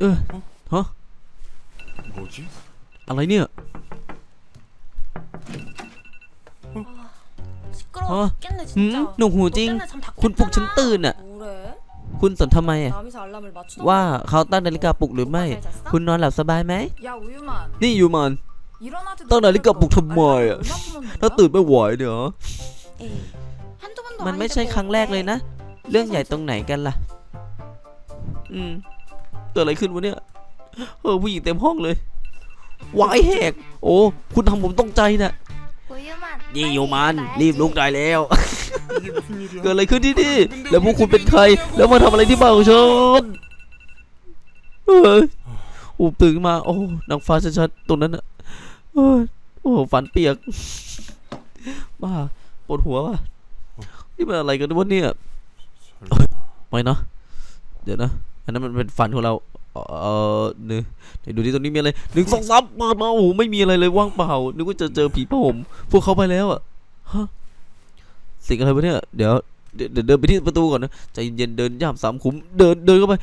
เออ ฮะ 뭐지? อะไรเนี่ย 시끄러워 어? 죽겠네 음? 진짜 너 후징. 너 때문에 잠 다 군 폭 전 깼잖아. 뜨나? 뭐래? คุณสนทำไมอะ 남이서 알람을 맞추던 ว่าเขาตั้งนาฬิกาปลุกหรือไม่ 오빠 잘 잤어? คุณนอนหลับสบายไหม 야 우유만 นี่อยู่มัน 일어나지도 딱 나니까 못하고 목 아니, 참 얼마 푸는 ถ้า 거야? ตื่นไม่ไหวเดี๋ยว 에이 한두 번도 มัน 아닌데 ไม่ใช่ 뭐 ครั้งแรกเลยนะ เรื่องใหญ่ตรงไหนกันล่ะ อืมเ เกิดอะไรขึ้นวะเนี่ยเออผู้หญิงเต็มห้องเลยวายแหก โอ้ คุณทำผมต้องใจนะนี่โยมัน รีบลุกได้แล้ว เกิดอะไรขึ้นที่นี่ แล้วพวกคุณเป็นใคร แล้วมาทำอะไรที่บ้านของฉันเอออุบตื่นมา โอ้นางฟ้าชัดๆตรงนั้นอะโอ้ฝันเปียก บ้าปวดหัวว่ะนี่เป็นอะไรกันวะเนี่ยไม่นะ เดี๋ยวนะ อันนั้นมันเป็นฝันของเราเออเนื้อดูที่ตรงนี้มีอะไรหนึ่งสองสามเปิดมาโอ้โหไม่มีอะไรเลยว่างเปล่านึกว่าจะเจอผีผ้าห่มพวกเขาไปแล้วอะฮะสิ่งอะไรวะเนี่ยเดี๋ยวเดี๋ยวเดินไปที่ประตูก่อนนะใจเย็นๆเดินย่ามสามขุมเดินเดินเข้าไป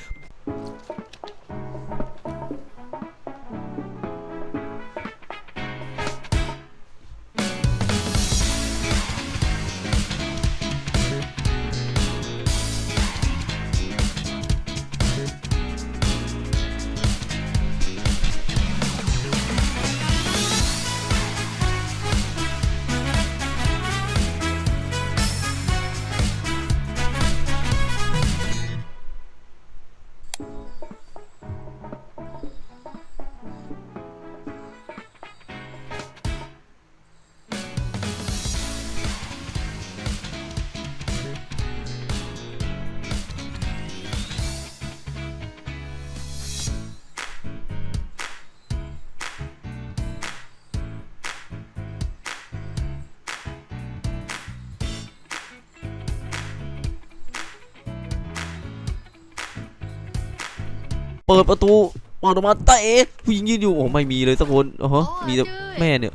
ปิดประตูมาออกมาเตะผู้หญิงยืนอยู่โอ้ไม่มีเลยสักคนอ๋อมีแต่แม่เนี่ย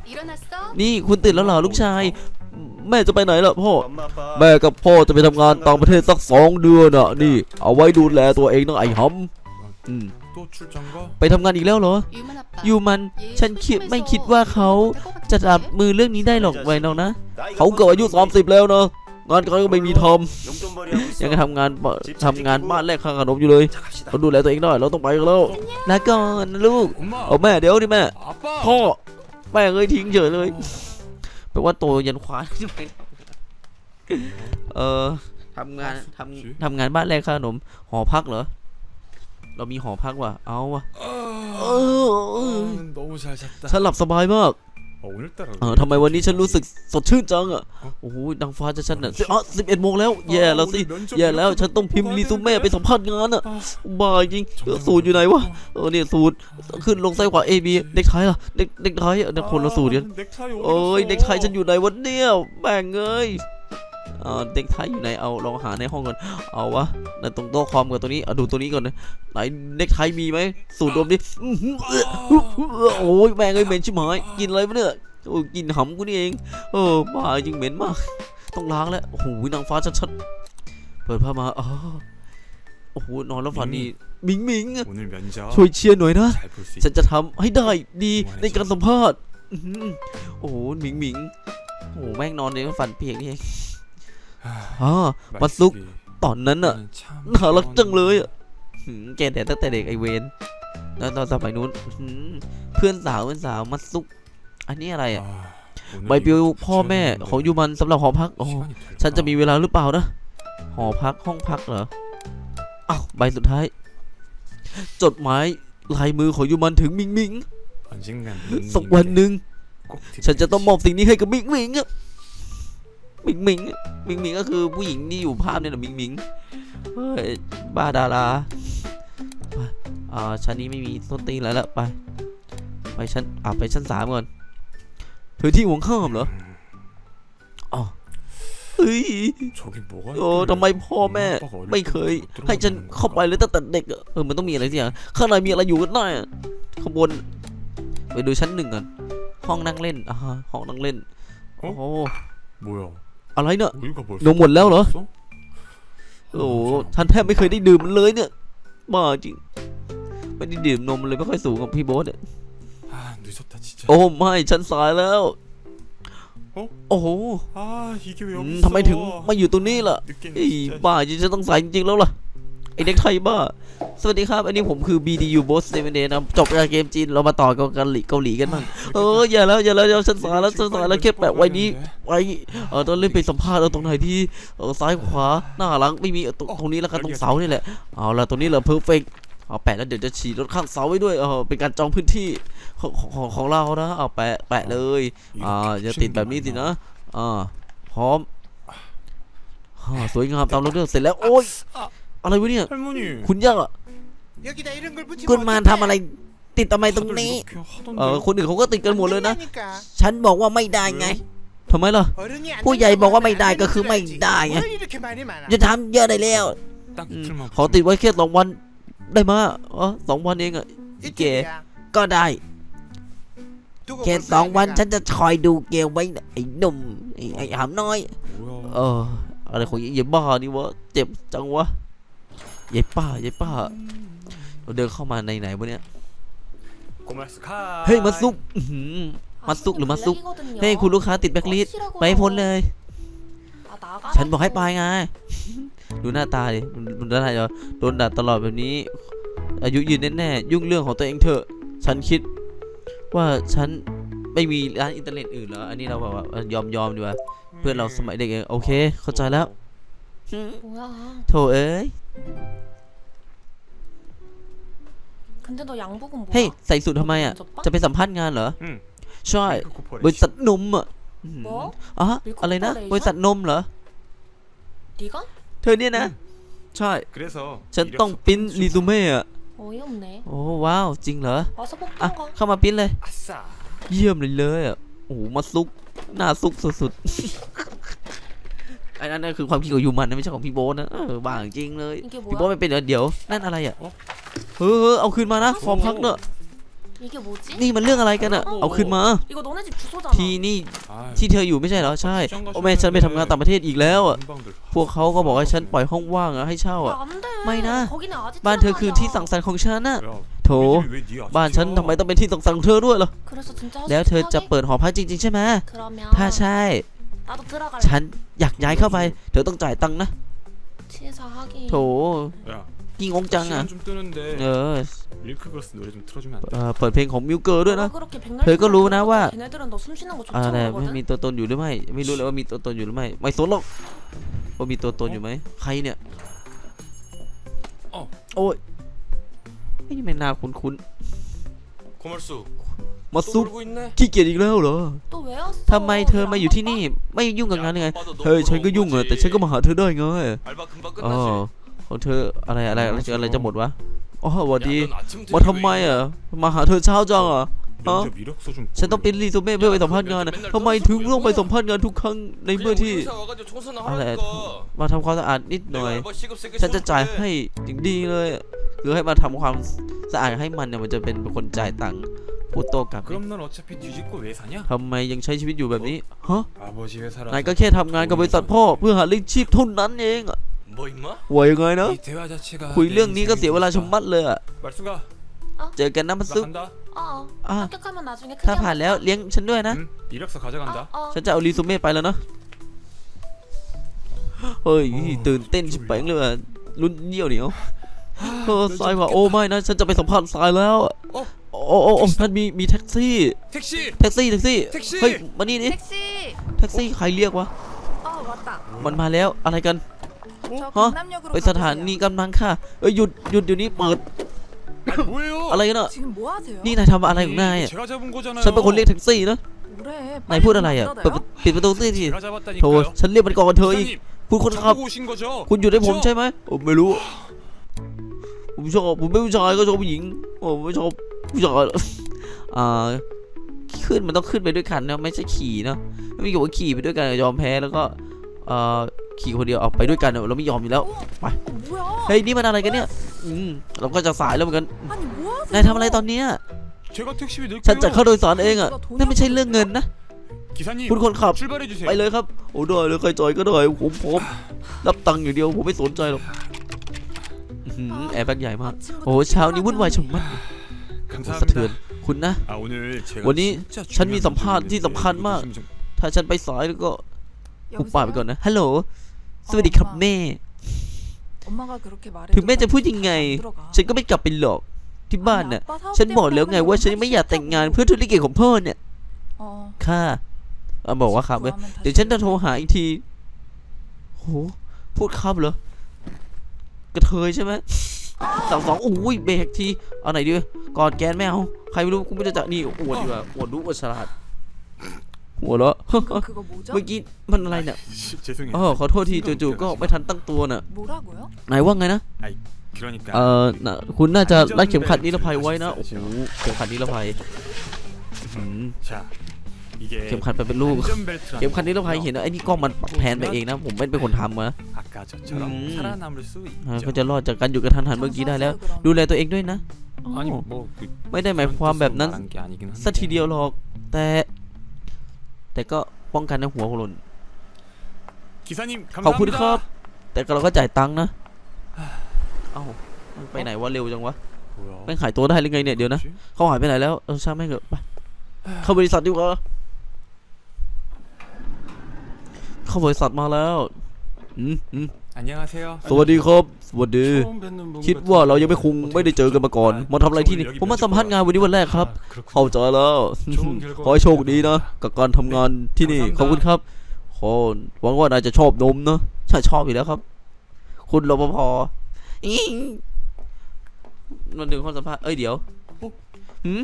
นี่คุณตื่นแล้วเหรอลูกชาย แม่จะไปไหนล่ะพ่อ แม่กับพ่อจะไปทำงานต่างประเทศสักสองเดือนอะนี่ เอาไว้ดูแลตัวเองนะไอ้หำไปทำงานอีกแล้วเหรออยู่มัน ฉันคิดไม่คิดว่าเขาจะดับมือเรื่องนี้ได้หรอกไว้น้องนะ เขาเกิดอายุสามสิบแล้วเนาะ งานก่อนก็ไม่มีทอม ยังทำงานทำงานบ้านแรกข้าขนมอยู่เลยเราดูแลตัวเองหน่อยเราต้องไปกันแล้วลาก่อนลูกเอาแม่เดี๋ยวดิแม่พ่อแม่เอ้ยทิ้งเฉยเลยแปลว่าโตยันควานเออทำงานทำทำงานบ้านแรกข้าขนมหอพักเหรอเรามีหอพักว่ะเอาว่ะสลับสบายมาก เออทำไมวันนี้ฉันรู้สึกสดชื่นจังอะโอ้โหนางฟ้าจะฉันอะอ๋อสิบเอ็ดโมงแล้วแย่แล้วสิแย่แล้วฉันต้องพิมพ์รีซูเม่ไปสัมภาษณ์งานอะบ้าจริงสูตรอยู่ไหนวะเออเนี่ยสูตรขึ้นลงซ้ายขวาเอบีเด็กไทยล่ะเด็กเด็กไทยเด็กคนละสูตรเนี่ยโอ้ยเด็กไทยฉันอยู่ไหนวะเนี่ยแบ่งเอ้ย เด็กไทยอยู่ไหนเอาลองหาในห้องก่อนเอาวะนั่นตรงโต๊ะคอมกับตัวนี้เอาดูตัวนี้ก่อนนะไหนเด็กไทยมีไหมสูตรดมดิโอ้ยแม่งเลยเหม็นชิบหายกินอะไรมาเนี่ยโอ้กินหำกูนี่เองเออมาจริงเหม็นมาก ต้องล้างแล้วหูยนางฟ้าชัดๆเปิดผ้ามาอ๋อโอ้โหนอนแล้วฝันดีมิงมิงช่วยเชียร์หน่อยนะ ฉันจะทำให้ได้ดีในการสัมภาษณ์โอ้โหมิงมิงโอ้แม่งนอนเลยฝันเพียงนี่ อ๋อวันซุกตอนนั้นอะน่ารักจังเลยอะแกแต่ตั้งแต่เด็กไอเวนแล้วตอนสมัยนู้นเพื่อนสาวเพื่อนสาวมัดซุก อันนี้อะไรอะใบปลิวพ่อแม่ของยูมันสำหรับหอพักโอ้ฉันจะมีเวลาหรือเปล่านะหอพักห้องพักเหรออ้าวใบสุดท้าย จดหมายลายมือของยูมันถึงมิงมิงสักวันหนึ่งฉันจะต้องมอบสิ่งนี้ให้กับมิงมิงอะ มิงมิงมิงมิงก็คือผู้หญิงที่อยู่ภาพเนี่ยละมิงมิงเฮ้ยบ้าดาราอ่าชั้นนี้ไม่มีต้นตีนแล้วละไป ไปชั้นอ่าไปชั้นสามก่อนพื้ที่ห่วงข้ามเหรออ๋อเฮ้ยโอ้ทำไมพ่อแม่ ไม่เคย ให้ฉันเข้าไปเลยตั้งแต่เด็กเออมันต้องมีอะไรสิอะข้างในมีอะไรอยู่กันหน่อยข้างบนไปดูชั้นหนึ่งก่อนห้องนั่งเล่นอ่าห้องนั่งเล่นโอ้뭐야 อะไรเนี่ยนมหมดแล้วเหรอโอ้ท่านแทบไม่เคยได้ดื่มมันเลยเนี่ยบ้าจริงไม่ได้ดื่มนมเลยไม่ค่อยสูงกับพี่โบ๊ทเนี่ยโอ้ไม่ฉันสายแล้วโอ้โหทำไมถึงมาอยู่ตรงนี้ล่ะบ้าจริงฉันต้องสายจริงๆแล้วล่ะ เด็กไทยบ้า สวัสดีครับ อันนี้ผมคือ BDU Boss 7 Day นะจบจากเกมจีน เรามาต่อกับเกาหลีเกาหลีกันบ้างเออ อย่าแล้ว อย่าแล้วอย่าฉันสายแล้วฉันสายแล้วแค่แปะไว้นี้ไว้เออตอนเล่นไปสัมภาษณ์เอาตรงไหนที่เออซ้ายขวา หน้าหลังไม่มีเอาตรงตรงนี้แล้วกันตรงเสานี่แหละ เอาละตรงนี้เหรอเพอร์เฟกเอาแปะแล้วเดี๋ยวจะฉีดรถข้างเสาไว้ด้วยเออเป็นการจองพื้นที่ของของของเรานะ เอาแปะแปะเลยอ่าอย่าติดแบบนี้สินะอ่าพร้อมอ่าสวยงามตามเราเรื่องเสร็จแล้วโอ๊ย อะไรวะเนี่ย 할머니 คุณย่า 여기다 이런 걸 붙이면 คุณมา 어떡해? ทำอะไร ติดทำไมตรงนี้ 다들 이렇게 เออ 하던데 คนอื่นเขาก็ติดกันหมดเลยนะ 된다니까. ฉันบอกว่าไม่ได้ไง ทำไมล่ะ 어른이 안 ผู้ใหญ่ 된다고 บอกว่า 하면 ไม่ได้ 안 ก็ 되는 คือ 줄 ไม่ 알지. ได้ไง 뭘 이렇게 말이 많아 จะทำเยอะได้แล้ว 딱 이틀만 ขอติดไว้แค่สองวัน ได้มาอ๋อสองวันเองอะ 이틀이야 ก็ได้ 두고 แค่ 볼 สอง 거야, วัน 내가. ฉันจะคอยดูเกลไว้นะไอ้หนุ่มไอ้ไอ้หามน้อย 뭐야 เออ อะไรของยายบ้านี่วะ เจ็บจังวะ ยายป้ายายป้า เราเดินเข้ามาในไหนวะเนี่ย เฮ้ยมาซุกมาซุกหรือมาซุก เฮ้ยคุณลูกค้าติดแบล็คลิสไปพ้นเลย ฉันบอกให้ไปไง ดูหน้าตาดิมันมันหน้าตาจะโดนด่าตลอดแบบนี้ อายุยืนแน่ๆยุ่งเรื่องของตัวเองเถอะ ฉันคิด ว่าฉันไม่มีร้านอินเทอร์เน็ตอื่นแล้วอันนี้เราแบบว่ายอมยอมดีกว่าเพื่อนเราสมัยเด็กเองโอเค เข้าใจแล้ว โถเอ้ย 근데 너 양복은 뭐야 เฮ้ย ใส่สูททำไมอ่ะ 면접 봐? จะไปสัมภาษณ์งานเหรอ 응 ใช่ 핑크 코퍼레이션 บริษัทนมอ่ะอื้อหือ 뭐? อ่ะอะไรนะ บริษัทนมเหรอ 네가? เธอเนี่ยนะ ใช่ 그래서 ฉันต้องปริ้นรีซูเม่อะ 어이없네 โอ้ว้าว จริงเหรอ 와서 อ่ะ 뽑던 거 เข้ามาปริ้นเลย 아싸 เยี่ยมเลยเลยอ่ะ โอ้โห มาซุก หน้าซุกสุดๆ ไ อันนั้นคือความคิดของยูมันนะไม่ใช่ของพี่โบ๊ทนะเออบ้าจริงเลยพี่โบ๊ทม่เป็นเดี๋ยวนั่นอะไรอะเออเอาขึ้นมานะฟอร์มพักเนอะนี่มันเรื่องอะไรกันอะเอาขึ้นมาที่นี่ที่เธออยู่ไม่ใช่เหรอ ใช่ โอ้แม่ฉันไปทำงานต่างประเทศอีกแล้วอะพวกเขาก็บอกให้ฉันปล่อยห้องว่างอะให้เช่าอะไม่นะ บ้านเธอคือที่สังสรรค์ของฉันน่ะโถ บ้านฉันทำไมต้องเป็นที่สังสรรค์เธอด้วยล่ะแล้วเธอจะเปิดหอพักจริง ๆ ใช่ไหมถ้าใช่ 나도 들어갈래 ฉันอยากย้ายเข้าไป เธอต้องจ่ายตังค์นะ 치사하기 โถ 야 กี่งงจังอ่ะ 시간 좀 뜨는데 เออ 밀크걸스 노래 좀 틀어주면 안 돼? เอ่อเปิดเพลงของมิวเกอร์ด้วยนะ 너가 그렇게 백날 เธอก็รู้นะว่า 걔네들은 너 숨 쉬는 거 อะไร 좋다고 ไม่ 하거든 มีตัวตนอยู่หรือไม่ ไม่รู้เลยว่ามีตัวตนอยู่หรือไม่ ไม่สนหรอกว่ามีตัวตนอยู่ไหม ใครเนี่ย อ๋อ โอ้ยไอ้นี่ไม่น่าคุ้น 고말수 ๆ มา 또 ซุก 놀고 있네 ขี้เกียจอีกแล้วเหรอ 또 왜 왔어 ทำไมเธอมาอยู่ที่นี่ ไม่ยุ่งกับงานยังไง เฮ้ย ฉันก็ยุ่งอะแต่ฉันก็มาหาเธอได้ไง 알바 금방 อ๋อ 끝나지 ของเธออะไรอะไรอะไรอะไรจะหมดวะอ๋อสวัสดี 야, 넌 아침 มาทำไมอ่ะ มาหาเธอเช้าจังอ่ะ 어? 면접 이력서 좀 ฉันต้อง 보내. เป็นรีซูเม่เพื่อไปสัมภาษณ์งานนะทำไมถึงต้องไปสัมภาษณ์งานทุกครั้งในเมื่อ 그냥 ที่ 우리 회사 와가지고 청소나 알아, 하라니까 มาทำความสะอาดนิดหน่อย 내가 알바 시급 세게 ฉันจะจ่าย 쏠게. ให้ถึงดีเลยอะคือให้มาทำความสะอาดให้มันเนี่ยมันจะเป็นคนจ่ายตังค์ พูดโต้กลับ 그럼 넌 어차피 뒤집고 왜 사냐? ทำไมยังใช้ชีวิตอยู่แบบนี้ฮะ 아버지 회사라 นายก็แค่ทำงานกับบริษัทพ่อเพื่อหาเลี้ยงชีพเท่านั้นเองอะ 뭐 임마? ว่ายังไงนะ 이 대화 자체가 คุยเรื่องนี้ก็เสียเวลาชะมัดเลยอะ 말수가 เจอกันนะมัน 나 ซุก 간다 อ อ่ะ 합격하면 나중에 크게 ถ้าผ่านแล้วเลี้ยงฉันด้วยนะ 응 이력서 가져간다 เออ ฉันจะเอารีซูเม่ไปแล้วนะ เฮ้ย ตื่นเต้นชิบเป๋งเลยอะรุ่นเยี่ยวเหนียวเออสายว่าโอ้ไม่นะ ฉันจะไปสัมภาษณ์สายแล้วอะโอ้ โอ้โอ้โอ้ท่านมีมีแท็กซี่ 택시 แท็กซี่แท็กซี่ แท็กซี่ เฮ้ย มานี่นี่ 택시. แท็กซี่ใครเรียกวะ 어 맞다. มันมาแล้วอะไรกัน 저 어? 강남역으로 ไปสถานีกำลังค่ะ เอ้ยหยุดหยุดเดี๋ยวนี้เปิด 아니 뭐예요 อะไรกันอะ 가세요. 지금 뭐 하세요? นี่นายทำอะไรของนายอะ 제가 잡은 거잖아요 ฉันเป็นคนเรียกแท็กซี่นะ 뭐래? นายพูดอะไรอะเปิดประปิดประตูสิที 제가 โธ่ 잡았다니까요 ฉันเรียกมันก่อนเธออีก 기사님 คุณคนขับ 잡고 오신 거죠? คุณอยู่ในผม 그쵸? ใช่ไหมผมไม่รู้ ผมชอบผมเป็นผู้ชายก็ชอบผู้หญิงผมไม่ชอบผู้ชายหรอกอ่าขึ้นมันต้องขึ้นไปด้วยกันนะไม่ใช่ขี่เนาะไม่มีกับว่าขี่ไปด้วยกันยอมแพ้แล้วก็เอ่อขี่คนเดียวออกไปด้วยกันเราไม่ยอมอยู่แล้วไปเฮ้ยนี่มันอะไรกันเนี่ยอืมเราก็จะสายแล้วเหมือนกันนายทำอะไรตอนนี้ฉันจะเข้าโดยสารเองอะนั่นไม่ใช่เรื่องเงินนะคุณคนขับไปเลยครับโอ้ได้เลยใครจอยก็ได้ผมพมรับตังค์อย่างเดียวผมไม่สนใจหรอก แอร์แบกใหญ่มาก โอ้เช้านี้วุ่นวายชมมักสะเทือนคุณนะ วันนี้ฉันมีสัมภาษณ์ที่สำคัญมาก ถ้าฉันไปสายแล้วก็ปุบปากไปก่อนนะ ฮัลโหล สวัสดีครับแม่ ถึงแม่จะพูดยังไง ฉันก็ไม่กลับไปหรอก ที่บ้านน่ะ ฉันบอกแล้วไงว่าฉันไม่อยากแต่งงานเพื่อธุรกิจของพ่อเนี่ย ค่ะบอกว่าครับเดี๋ยวฉันจะโทรหาอีกทีโหพูดครับเหรอ กระเทยใช่ไหมสองสองโอ้ยเบรกทีเอาไหนดีก่อนแกนไม่เอาใครไม่รู้กูไม่รู้จักนี่อวดดีกว่าอวดรู้อวดฉลาดหัวเราะเมื่อกี้มันอะไรเนี่ยอ๋อขอโทษทีจู่ๆก็ไม่ทันตั้งตัวน่ะไหนว่าไงนะเอ่อคุณน่าจะรัดเข็มขัดนิรภัยไว้นะโอ้โหเข็มขัดนิรภัย เข็มขัดไปเป็นลูกเข็มขัดนี้เราใครเห็นนะไอ้นี่กล้องมันแพนไปเองนะ ผมไม่เป็นคนทำนะก็จะรอดจากการอยู่กระทันหันเมื่อกี้ได้แล้ว ดูแลตัวเองด้วยนะไม่ได้หมายความแบบนั้นสักทีเดียวหรอก แต่ แต่ก็ป้องกันในหัวของหล่นขอบคุณครับ แต่เราก็จ่ายตังค์นะเอ้าไปไหนวะเร็วจังวะไม่ขายตัวได้หรือไงเนี่ยเดี๋ยวนะเขาหายไปไหนแล้วเออช่างแม่งเถอะไปเข้าบริษัทดีกว่า เข้าบริษัทมาแล้ว อืมอืม 안녕하세요. สวัสดีครับ สวัสดี 처음 뵙는 분 คิด 같은데 ว่าเรายังไม่คง 어떻게 ไม่ได้เจอกันมาก่อน มาทำอะไรที่นี่ ผมมาสัมภาษณ์งานวันนี้วันแรกครับ 아, 그렇군요. เข้าใจแล้ว 좋은 결과 ขอให้โชคดีนะ กับการทำงานที่นี่ ขอบคุณครับ ขอหวังว่านายจะชอบนมนะใช่ชอบอยู่แล้วครับ คุณรปภอิ๊งมันดึงข้อสัมภาษณ์ เอ้ยเดี๋ยวหืม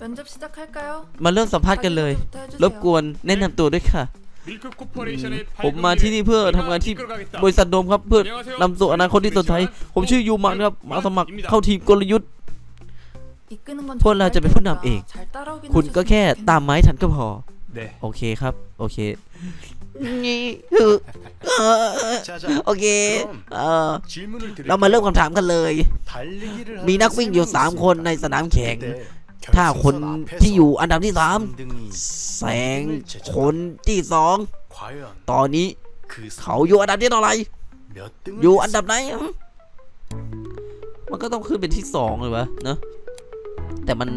면접 시작할까요? มาเริ่มสัมภาษณ์กันเลย 자기소개부터 해주세요. รบกวนแนะนำตัวด้วยค่ะ 밀크 코퍼레이션의 ผมมาที่นี่เพื่อทำงานที่บริษัทโดมครับเพื่อนำสู่อนาคตที่สดใสผมชื่อยูมันครับมาสมัครเข้าทีมกลยุทธ์พวกเราจะเป็นผู้นำเอง คุณก็แค่ตามไม้ทันก็พอโอเคครับ โอเคนี่คือโอเคเออเรามาเริ่มคำถามกันเลย มีนักวิ่งอยู่ 3 คนในสนามแข่ง ถ้าคนที่อยู่อันดับที่สามแสงคนที่สองตอนนี้เขาอยู่อันดับที่เท่าไหร่อยู่อันดับไหน มันก็ต้องขึ้นเป็นที่สองเลยวะเนาะแต่มัน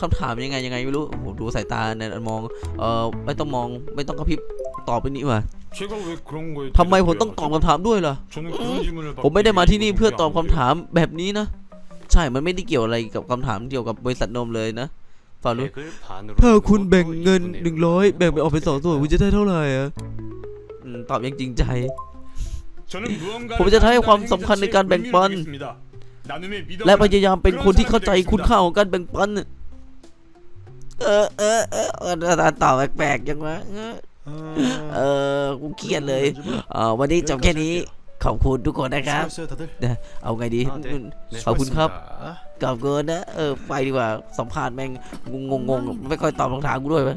คำถามยังไงยังไงไม่รู้โอ้หดูสายตาเนี่ยมองเอ่อไม่ต้องมองไม่ต้องกระพริบตอบไปนี่มาทำไมผมต้องตอบคำถามด้วยล่ะผมไม่ได้มาที่นี่เพื่อตอบคำถามแบบนี้นะ ใช่ มันไม่ได้เกี่ยวอะไรกับคำถามเกี่ยวกับบริษัทนมเลยนะฟารุถ้าคุณแบ่งเงินหนึ่งร้อยแบ่งไปออกเป็นสองส่วนคุณจะได้เท่าไหร่อะตอบอย่างจริงใจ ผมจะให้ความสำคัญในการแบ่งปัน และพยายามเป็นคนที่เข้าใจคุณค่าของการแบ่งปัน เออเออเออตอบแปลกๆยังวะเออกูเครียดเลย วันนี้จบแค่นี้ ขอบคุณทุกคนนะครับนเอาไงดีขอบคุณครับกลับเกินนะเออไปดีกว่าสัมภาษณ์แม่งงงงไม่ค่อยตอบคำถามกูด้วยไหม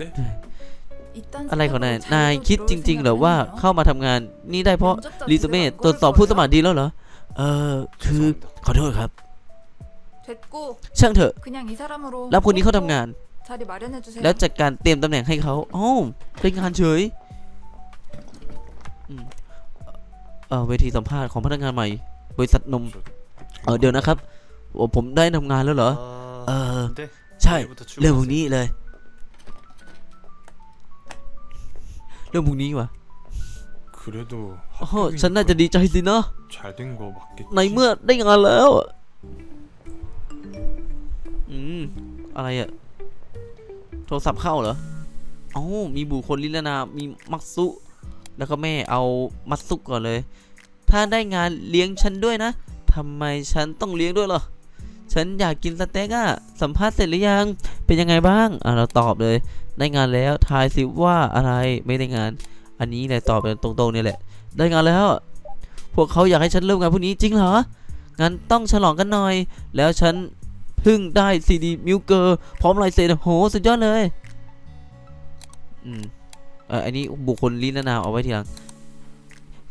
อะไรของนาย นายคิดจริง ๆ เหรอว่าเข้ามาทำงานนี่ได้เพราะรีสเม่ตรวจสอบพูดสมัครดีแล้วเหรอ เออคือขอโทษครับ ช่างเถอะ รับคนนี้เข้าทำงาน แล้วจัดการเตรียมตำแหน่งให้เขาอ้อเป็นงานเฉย เวทีสัมภาษณ์ของพนักงานใหม่ บริษัทนมเดี๋ยวนะครับผมได้ทำงานแล้วเหรอเออใช่เรื่องพวกนี้เลย เรื่องพวกนี้วะโอ้ฉันน่าจะดีใจสินะในเมื่อได้งานแล้วอืมอะไรอะโทรศัพท์เข้าเหรออ๋อมีบุคคลลิลนา มีมักซุ แล้วก็แม่เอามัตซุกก่อนเลย ถ้าได้งานเลี้ยงฉันด้วยนะทำไมฉันต้องเลี้ยงด้วยหรอ ฉันอยากกินสเต็กอะสัมภาษณ์เสร็จหรือยัง เป็นยังไงบ้าง อะเราตอบเลย ได้งานแล้ว ทายสิว่าอะไร ไม่ได้งาน อันนี้เลยตอบไปตรงๆเนี่ยแหละ ได้งานแล้ว พวกเขาอยากให้ฉันเริ่มงานพรุ่งนี้จริงเหรอ งั้นต้องฉลองกันหน่อย แล้วฉันเพิ่งได้ซีดีมิวเกอร์พร้อมลายเซ็นโหสุดยอดเลย อืม เอออันนี้บุคคลลิ้นนามเอาไว้ทีหลัง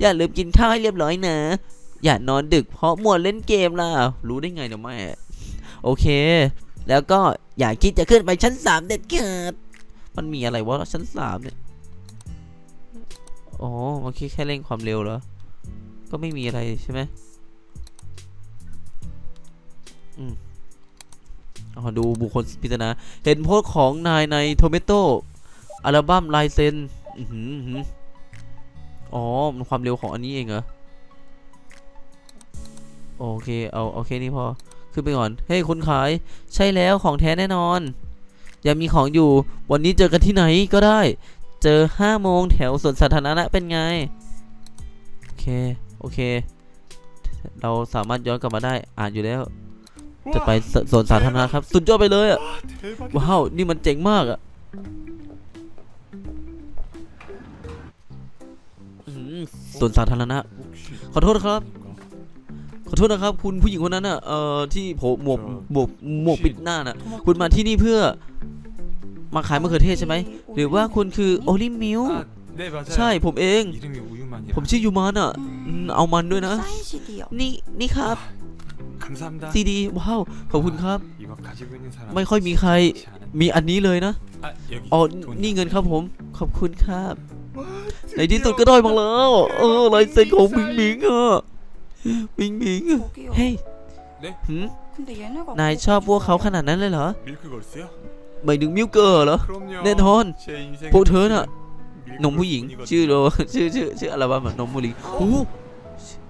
อย่าลืมกินข้าวให้เรียบร้อยนะ อย่านอนดึกเพราะมัวเล่นเกมล่ะ รู้ได้ไงเนี่ยแม่โอเค แล้วก็อย่าคิดจะขึ้นไปชั้นสามเด็ดขาดมันมีอะไรวะชั้นสามเนี่ยอ๋อมันแค่แค่เร่งความเร็วเหรอ ก็ไม่มีอะไรใช่ไหมอืมอ๋อดูบุคคลปริศนาเห็นโพสของนายในโทเมโต อัลบั้มลายเซ็นอ๋อ มันความเร็วของอันนี้เองเหรอ โอเค เอา โอเค นี่พอ ขึ้นไปก่อน เฮ้ย คนขาย ใช่แล้ว ของแท้แน่นอน ยังมีของอยู่ วันนี้เจอกันที่ไหนก็ได้ เจอห้าโมงแถวสวนสาธารณะเป็นไง โอเค โอเค เราสามารถย้อนกลับมาได้ อ่านอยู่แล้ว จะไปสวนสาธารณะครับ สุดยอดไปเลยอะว้าว นี่มันเจ๋งมากอะ สวนสาธารณะ ขอโทษครับ ขอโทษนะครับ คุณผู้หญิงคนนั้นน่ะเอ่อที่โผมหมวกหมวกหมวกปิดหน้าน่ะ คุณมาที่นี่เพื่อ มาขายมะเขือเทศใช่ไหม หรือว่าคุณคือโอลิมิว ใช่ผมเอง ผมชื่อยูมานอะ เอามันด้วยนะ นี่นี่ครับซีดีว้าว ขอบคุณครับ ไม่ค่อยมีใครมีอันนี้เลยนะ อ๋อ นี่เงินครับผม ขอบคุณครับ ในที่สุดก็ได้มาแล้ว เออลายเซ็นของบิงมิงอะบิงมิงอะเฮ้ยนายชอบพวกเขาขนาดนั้นเลยเหรอไม่ยถึงมิวเกอร์เหรอแน่นอนพวกเธอน่ะนมผู้หญิง ชื่อโลชื่อชื่อชื่ออะไรบ้างนมผู้หญิงโอ้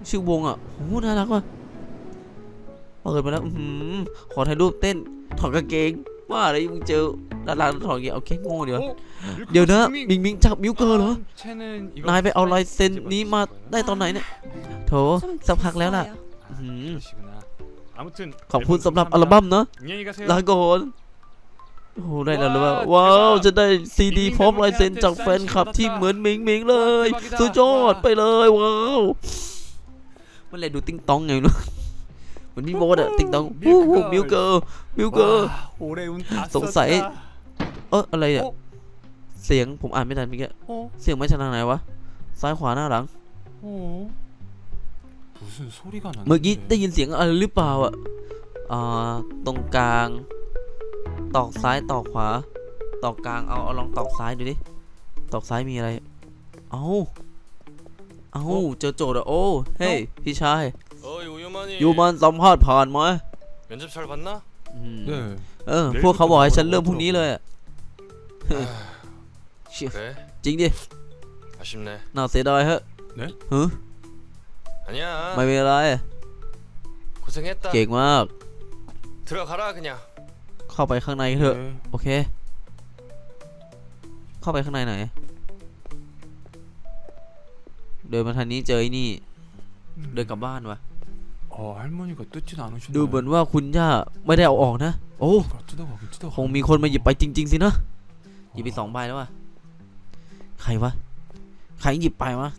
ชื่อวงอะโอ้น่ารักว่ะเปิดมาแล้วขอถ่ายรูปเต้นถอดกางเกงว่าอะไรมึงเจอ ด้านล่างถอดเกียร์เอาแค่โงเดี๋ยวเดี๋ยวนะมิงมิงจับมิวเกอร์เหรอนายไปเอาลายเซ็นนี้มาได้ตอนไหนเนี่ยโถสักพักแล้วล่ะขอบคุณสำหรับอัลบั้มเนาะลาก่อนโอ้ได้แล้วหรืว้าวจะได้ซีดีพร้อมลายเซ็นจากแฟนคลับที่เหมือนมิงมิงเลยสุดยอดไปเลยว้าวมันเลยดูติ้งตองไงเนาะมือนมีโมดอะติ๊งต้องมิวเกอร์มิวเกอร์สงสัย เอออะไรเนี่ย โอ้ เสียงผมอ่านไม่ทันเมื่อกี้ 어? เสียงมาจากทางไหนวะซ้ายขวาหน้าหลัง 어? 무슨 소리가 나는데? เมื่อกี้ได้ยินเสียงอะไรหรือเปล่าอ่ะอ่าตรงกลาง ตอกซ้ายตอกขวา ตอกกลาง เอาเอาลองตอกซ้ายดูดิ ตอกซ้ายมีอะไร เอาเอาเจอโจทย์อะโอ้ เฮ้ย พี่ชาย 어이 우유만이 ยูมันสัมภาษณ์ผ่านไหม 면접 잘 봤나? อืม 네. เออ พวกเขาบอกให้ฉันเริ่มพรุ่งนี้เลยอะ เชี่ย 그래 จริงดิ 아쉽네 น่าเสียดายฮะ เอ๊ะ ฮึ 아니야 ไม่เป็นไร 고생했다 เก่งมาก 들어가라 그냥 เข้าไปข้างในเถอะ 네. โอเค เข้าไปข้างในไหน เดินมาทางนี้เจอไอ้นี่ เดินกลับบ้านวะ 어 할머니가 뜯진 않으셨나요? ดูเหมือนว่าคุณย่าไม่ได้เอาออกนะ โอ้ 아, 뜯어가긴 뜯어가. คงมีคนมาหยิบไปจริง ๆ สินะ หยิบไปสองใบแล้ววะใครวะ ใครหยิบไปวะ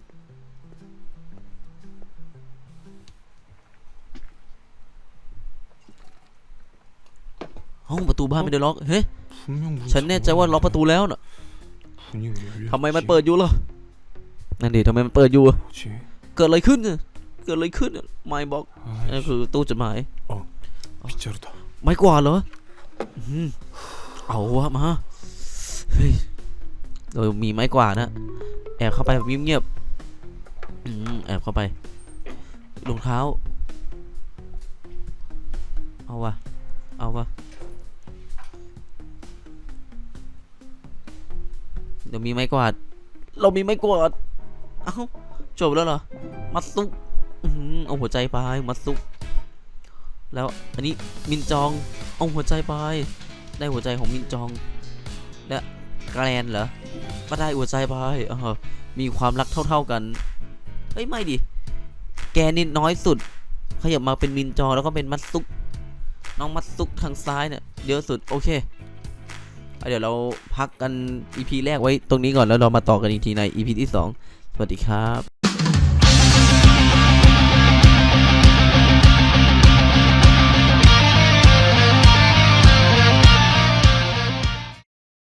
ห้องประตูบ้านไม่ได้ล็อก เฮ้ย 분명 문 ฉันแน่ใจว่าล็อกประตูแล้วน่ะ 문이 왜 열렸지? ทำไมมันเปิดอยู่ล่ะ นั่นดิทำไมมันเปิดอยู่อะ 뭐지? เกิดอะไรขึ้นน่ะ เกิดอะไรขึ้นไม่บอกนี่คือตู้จดหมายพิจารณาไม่กว่าเหรอเอาวะมาเฮ้ยมีไม้กว่านะแอบเข้าไปแบบเงียบๆแอบเข้าไปรองเท้า เอาวะเอาวะเดี๋ยวมีไม้กวาด เรามีไม้กวาด เอ้าจบแล้วเหรอ มาตุก เอาหัวใจไปมัดซุก แล้วอันนี้มินจอง เอาหัวใจไป ได้หัวใจของมินจอง และแกรนเหรอ ก็ได้หัวใจไปเออมีความรักเท่า ๆกัน เฮ้ยไม่ดิ แกนี่น้อยสุด ขยับมาเป็นมินจองแล้วก็เป็นมัตซุก น้องมัตซุกทางซ้ายเนี่ยเยอะสุด โอเคเอเดี๋ยวเราพักกัน EP แรกไว้ตรงนี้ก่อนแล้วเรามาต่อกันอีกทีใน EP ที่ 2 สวัสดีครับ